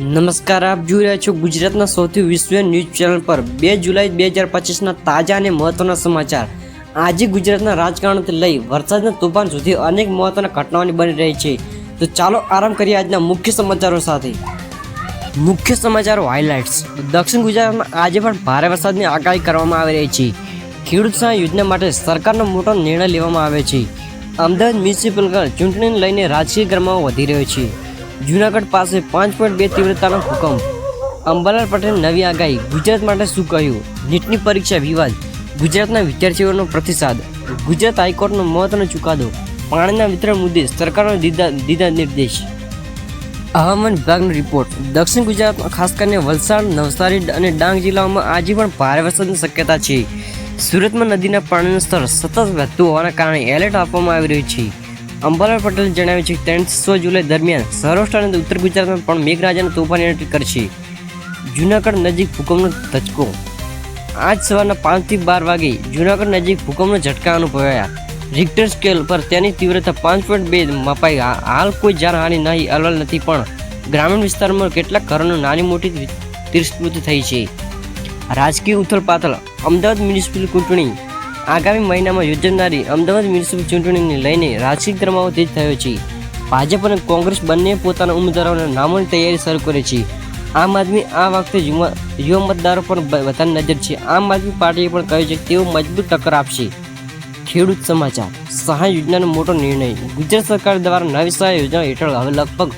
નમસ્કાર, આપ જોઈ રહ્યા છો ગુજરાતના સૌથી વિશ્વ ન્યૂઝ ચેનલ પર બે જુલાઈ બે હજાર પચીસના તાજા અને મહત્વના સમાચાર. આજે ગુજરાતના રાજકારણથી લઈ વરસાદના તોફાન સુધી અનેક મહત્વના ઘટનાઓની બની રહી છે. તો ચાલો આરામ કરીએ આજના મુખ્ય સમાચારો સાથે. મુખ્ય સમાચારો હાઇલાઇટ્સ દક્ષિણ ગુજરાતમાં આજે પણ ભારે વરસાદની આગાહી કરવામાં આવી રહી છે. ખેડૂત સહાય યોજના માટે સરકારનો મોટો નિર્ણય લેવામાં આવે છે. અમદાવાદ મ્યુનિસિપલ ચૂંટણીને લઈને રાજકીય ગરમાવો વધી રહ્યો છે. જૂનાગઢ પાસે પાંચ પોઈન્ટ બે તીવ્રતાનો ભૂકંપ. અંબાલાલ પટેલ નવી આગાહી. ગુજરાત માટે શું કહ્યું? નીટની પરીક્ષા વિવાદ. ગુજરાતના વિદ્યાર્થીઓનો પ્રતિસાદ. ગુજરાત હાઈકોર્ટનો મહત્વનો ચુકાદો. પાણીના વિતરણ મુદ્દે સરકારનો દીધા દીધા નિર્દેશ. હવામાન વિભાગનો રિપોર્ટ. દક્ષિણ ગુજરાતમાં ખાસ કરીને વલસાડ, નવસારી અને ડાંગ જિલ્લાઓમાં આજે પણ ભારે વરસાદની શક્યતા છે. સુરતમાં નદીના પાણીનું સ્તર સતત વધતું હોવાના કારણે એલર્ટ આપવામાં આવી રહ્યું છે. અંબાલાલ પટેલ જણાવ્યું છે કે ત્રણસો જુલાઈ દરમિયાન સૌરાષ્ટ્ર અને ઉત્તર ગુજરાતમાં પણ મેઘરાજાને તોફાન એન્ટ્રી કરશે. જૂનાગઢ નજીક ભૂકંપનો ધચકો. આજ સવારના પાંચથી બાર વાગે જૂનાગઢ નજીક ભૂકંપનો ઝટકા અનુભવાયા. રિક્ટર સ્કેલ પર તેની તીવ્રતા પાંચ પોઈન્ટ બે મપાઈ. હાલ કોઈ જાનહાનિ નહીં અલલ નથી, પણ ગ્રામીણ વિસ્તારમાં કેટલાક ઘરોનું નાની મોટી તીર્થસ્મૃતિ થઈ છે. રાજકીય ઉથલપાથલ, અમદાવાદ મ્યુનિસિપલ ચૂંટણી આગામી મહિનામાં યોજાનારી અમદાવાદ મ્યુનિસિપલ ચૂંટણીને લઈને રાજકીય ગરમાવો તેજ થયો છે. ભાજપ અને કોંગ્રેસ બંને પોતાના ઉમેદવારોના નામોની તૈયારી શરૂ કરી છે. આમ આદમી આ વખતે યુવા મતદારો પર વધારે નજર છે. આમ આદમી પાર્ટીએ પણ કહ્યું છે કે તેઓ મજબૂત ટક્કર આપશે. ખેડૂત સમાચાર. સહાય યોજનાનો મોટો નિર્ણય. ગુજરાત સરકાર દ્વારા નવી સહાય યોજના હેઠળ હવે લગભગ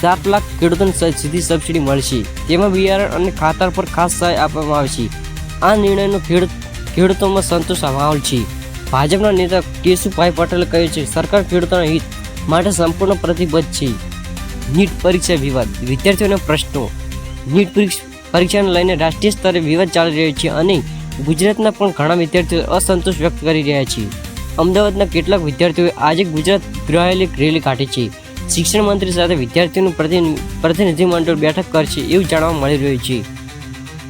સાત લાખ ખેડૂતોને સીધી સબસિડી મળશે. તેમાં બિયારણ અને ખાતર પર ખાસ સહાય આપવામાં આવશે. આ નિર્ણયનો ખેડૂત ખેડૂતોમાં સંતોષ માહોલ છે. ભાજપના નેતા કેશુભાઈ પટેલે કહ્યું છે, સરકાર ખેડૂતોના હિત માટે સંપૂર્ણ પ્રતિબદ્ધ છે. નીટ પરીક્ષા વિવાદ, વિદ્યાર્થીઓના પ્રશ્નો. નીટ પરીક્ષ- પરીક્ષાને લઈને રાષ્ટ્રીય સ્તરે વિવાદ ચાલી રહ્યો છે અને ગુજરાતના પણ ઘણા વિદ્યાર્થીઓ અસંતોષ વ્યક્ત કરી રહ્યા છે. અમદાવાદના કેટલાક વિદ્યાર્થીઓએ આજે ગુજરાત ગૃહાલય રેલી કાઢી છે. શિક્ષણ મંત્રી સાથે વિદ્યાર્થીઓનું પ્રતિનિ- પ્રતિનિધિમંડળ બેઠક કરશે એવું જાણવા મળી રહ્યું છે.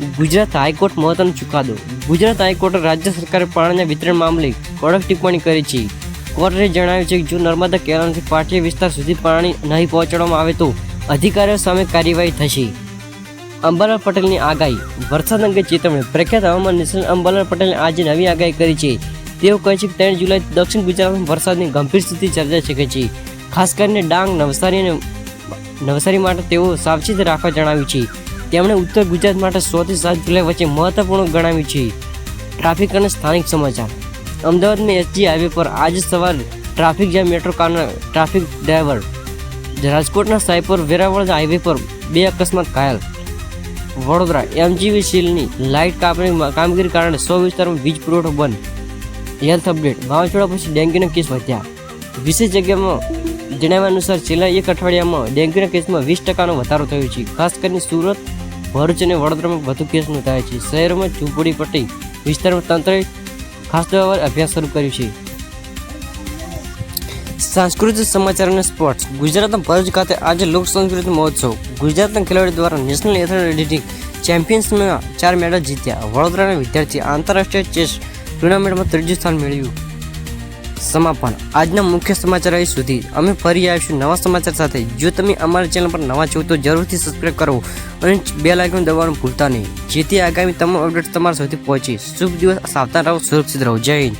ગુજરાત હાઈકોર્ટ મહત્વનો ચુકાદો. ગુજરાત હાઈકોર્ટે રાજ્ય સરકારે પાણીના વિતરણ મામલે કડક ટિપ્પણી કરી છે. કોર્ટે જણાવ્યું છે કે જો નર્મદા કેનાલથી પાટીય વિસ્તાર સુધી પાણી નહીં પહોંચાડવામાં આવે તો અધિકારીઓ સામે કાર્યવાહી થશે. અંબાલાલ પટેલની આગાહી. વરસાદ અંગે ચેતવણી. પ્રખ્યાત હવામાન નિષ્ણાત અંબાલાલ પટેલે આજે નવી આગાહી કરી છે. તેઓ કહે છે કે ત્રણ જુલાઈ દક્ષિણ ગુજરાતમાં વરસાદની ગંભીર સ્થિતિ સર્જાઈ શકે છે. ખાસ કરીને ડાંગ, નવસારી અને નવસારી માટે તેઓ સાવચેત રાખવા જણાવ્યું છે. તેમણે ઉત્તર ગુજરાત માટે સોથી સાત જુલાઈ વચ્ચે મહત્વપૂર્ણ ગણાવ્યું છે. ટ્રાફિક અને સ્થાનિક સમાચાર. અમદાવાદમાં એસજી હાઈવે પર આજે સવારે ટ્રાફિક જામ મેટ્રો કારના ટ્રાફિક ડ્રાઈવર રાજકોટના સાયપર વેરાવળ હાઈવે પર બે અકસ્માત ઘાયલ. વડોદરા એમજીવી સીલની લાઇટ કાપણી કામગીરી કારણે સો વિસ્તારમાં વીજ પુરવઠો બંધ. Health update. વાવાઝોડા પછી ડેન્ગ્યુના કેસ વધ્યા. વિશેષ જગ્યામાં જણાવ્યા અનુસાર છેલ્લા એક અઠવાડિયામાં ડેન્ગ્યુના કેસમાં વીસ ટકાનો વધારો થયો છે. ખાસ કરીને સુરત ભરૂચ અને વડોદરામાં વધુ કેસ નોંધાયા છે. શહેરોમાં ઝૂંપડી પટ્ટી વિસ્તારમાં તંત્રએ ખાસ દવા અભ્યાસ શરૂ કર્યો છે. સાંસ્કૃતિક સમાચાર અને સ્પોર્ટ્સ. ગુજરાતના ભરૂચ ખાતે આજે લોક સંસ્કૃતિ મહોત્સવ. ગુજરાતના ખેલાડીઓ દ્વારા નેશનલ એથ્લેટિક ચેમ્પિયન્સમાં ચાર મેડલ જીત્યા. વડોદરાના વિદ્યાર્થી આંતરરાષ્ટ્રીય ચેસ ટુર્નામેન્ટમાં ત્રીજું સ્થાન મેળવ્યું. સમાપન. આજના મુખ્ય સમાચાર અહીં સુધી. અમે ફરી આવીશું નવા સમાચાર સાથે. જો તમે અમારા ચેનલ પર નવા છો, તો જરૂરથી સબસ્ક્રાઈબ કરો અને બે લાઇકનું દબાવવાનું ભૂલતા નહીં. જેથી આગામી તમામ અપડેટ્સ તમારા સુધી પહોંચે. શુભ દિવસ, સાવધાન રહો, સુરક્ષિત રહો. જય હિન્દ.